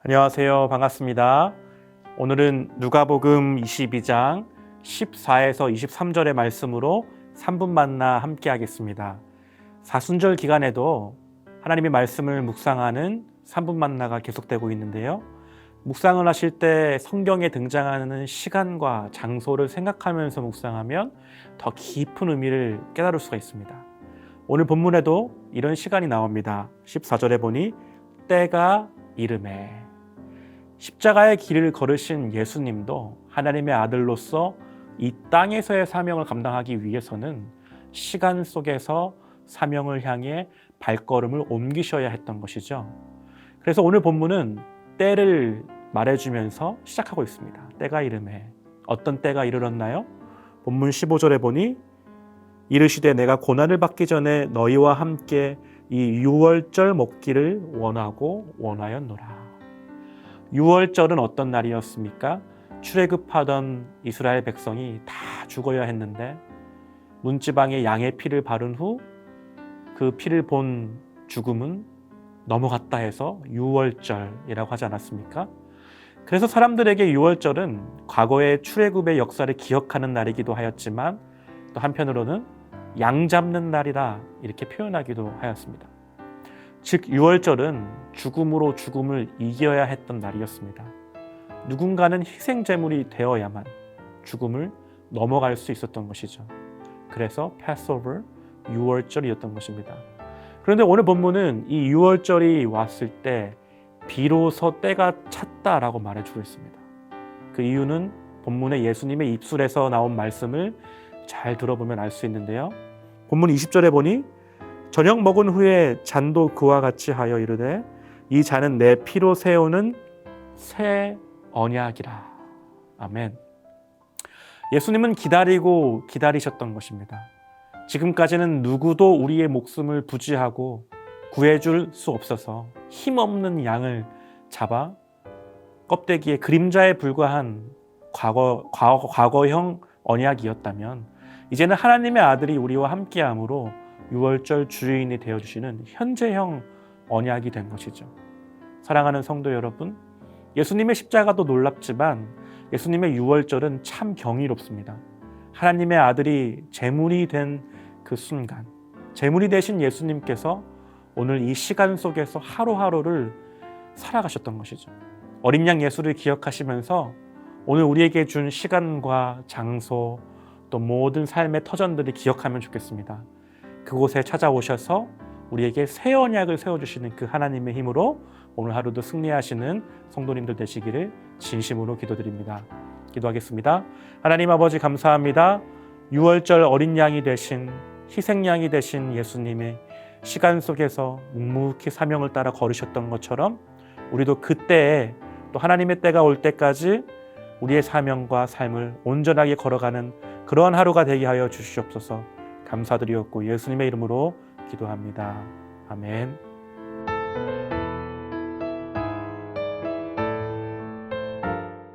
안녕하세요. 반갑습니다. 오늘은 누가복음 22장 14에서 23절의 말씀으로 3분 만나 함께 하겠습니다. 사순절 기간에도 하나님의 말씀을 묵상하는 3분 만나가 계속되고 있는데요. 묵상을 하실 때 성경에 등장하는 시간과 장소를 생각하면서 묵상하면 더 깊은 의미를 깨달을 수가 있습니다. 오늘 본문에도 이런 시간이 나옵니다. 14절에 보니 때가 이름에 십자가의 길을 걸으신 예수님도 하나님의 아들로서 이 땅에서의 사명을 감당하기 위해서는 시간 속에서 사명을 향해 발걸음을 옮기셔야 했던 것이죠. 그래서 오늘 본문은 때를 말해주면서 시작하고 있습니다. 때가 이름에 어떤 때가 이르렀나요? 본문 15절에 보니 이르시되 내가 고난을 받기 전에 너희와 함께 이 유월절 먹기를 원하고 원하였노라. 유월절은 어떤 날이었습니까? 출애굽하던 이스라엘 백성이 다 죽어야 했는데 문지방에 양의 피를 바른 후 그 피를 본 죽음은 넘어갔다 해서 유월절이라고 하지 않았습니까? 그래서 사람들에게 유월절은 과거의 출애굽의 역사를 기억하는 날이기도 하였지만 또 한편으로는 양 잡는 날이라 이렇게 표현하기도 하였습니다. 즉 유월절은 죽음으로 죽음을 이겨야 했던 날이었습니다. 누군가는 희생 제물이 되어야만 죽음을 넘어갈 수 있었던 것이죠. 그래서 패스오버 유월절이었던 것입니다. 그런데 오늘 본문은 이 유월절이 왔을 때 비로소 때가 찼다라고 말해주고 있습니다. 그 이유는 본문의 예수님의 입술에서 나온 말씀을 잘 들어보면 알 수 있는데요. 본문 20절에 보니 저녁 먹은 후에 잔도 그와 같이 하여 이르되 이 잔은 내 피로 세우는 새 언약이라. 아멘. 예수님은 기다리고 기다리셨던 것입니다. 지금까지는 누구도 우리의 목숨을 부지하고 구해줄 수 없어서 힘없는 양을 잡아 껍데기에 그림자에 불과한 과거, 과거, 과거형 언약이었다면 이제는 하나님의 아들이 우리와 함께함으로 유월절 주인이 되어 주시는 현재형 언약이 된 것이죠. 사랑하는 성도 여러분, 예수님의 십자가도 놀랍지만 예수님의 유월절은 참 경이롭습니다. 하나님의 아들이 제물이 된 그 순간, 제물이 되신 예수님께서 오늘 이 시간 속에서 하루하루를 살아가셨던 것이죠. 어린 양 예수를 기억하시면서 오늘 우리에게 준 시간과 장소 또 모든 삶의 터전들을 기억하면 좋겠습니다. 그곳에 찾아오셔서 우리에게 새 언약을 세워주시는 그 하나님의 힘으로 오늘 하루도 승리하시는 성도님들 되시기를 진심으로 기도드립니다. 기도하겠습니다. 하나님 아버지 감사합니다. 6월절 어린 양이 되신 희생양이 되신 예수님의 시간 속에서 묵묵히 사명을 따라 걸으셨던 것처럼 우리도 그때에 또 하나님의 때가 올 때까지 우리의 사명과 삶을 온전하게 걸어가는 그러한 하루가 되게 하여 주시옵소서 감사드리었고 예수님의 이름으로 기도합니다. 아멘.